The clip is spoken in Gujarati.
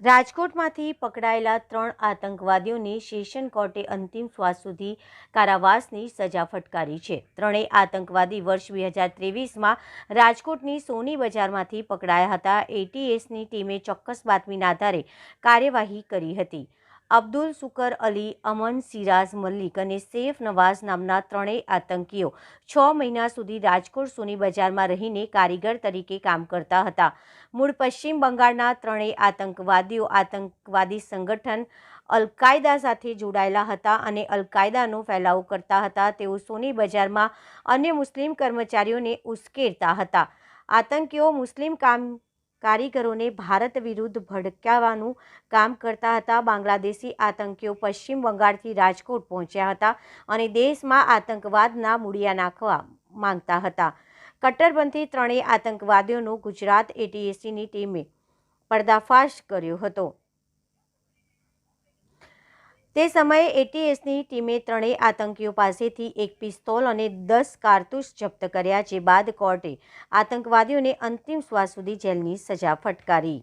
રાજકોટમાંથી પકડાયેલા ત્રણ આતંકવાદીઓને સેશન કોર્ટે અંતિમ શ્વાસ સુધી કારાવાસની સજા ફટકારી છે. ત્રણેય આતંકવાદી વર્ષ બે હજાર ત્રેવીસમાં રાજકોટની સોની બજારમાંથી પકડાયા હતા. એટીએસની ટીમે ચોક્કસ બાતમીના આધારે કાર્યવાહી કરી હતી. અબ્દુલ સુકર અલી, અમન સિરાજ મલ્લિક અને સૈફ નવાઝ નામના ત્રણેય આતંકીઓ છ મહિના સુધી રાજકોટ સોની બજારમાં રહીને કારીગર તરીકે કામ કરતા હતા. મૂળ પશ્ચિમ બંગાળના ત્રણેય આતંકવાદીઓ આતંકવાદી સંગઠન અલકાયદા સાથે જોડાયેલા હતા અને અલકાયદાનો ફેલાવો કરતા હતા. તેઓ સોની બજારમાં અન્ય મુસ્લિમ કર્મચારીઓને ઉશ્કેરતા હતા. આતંકીઓ મુસ્લિમ કામ કારીગરોને ભારત વિરુદ્ધ ભડકાવવાનું કામ કરતા હતા. બાંગ્લાદેશી આતંકીઓ પશ્ચિમ બંગાળથી રાજકોટ પહોંચ્યા હતા અને દેશમાં આતંકવાદના મૂળિયા નાખવા માંગતા હતા. કટ્ટરપંથી ત્રણેય આતંકવાદીઓનો ગુજરાત એટીએસસીની ટીમે પર્દાફાશ કર્યો હતો. તે સમયે એટીએસની ટીમે ત્રણેય આતંકીઓ પાસેથી એક પિસ્તોલ અને દસ કારતૂસ જપ્ત કર્યા, જે બાદ કોર્ટે આતંકવાદીઓને અંતિમ શ્વાસ સુધી જેલની સજા ફટકારી.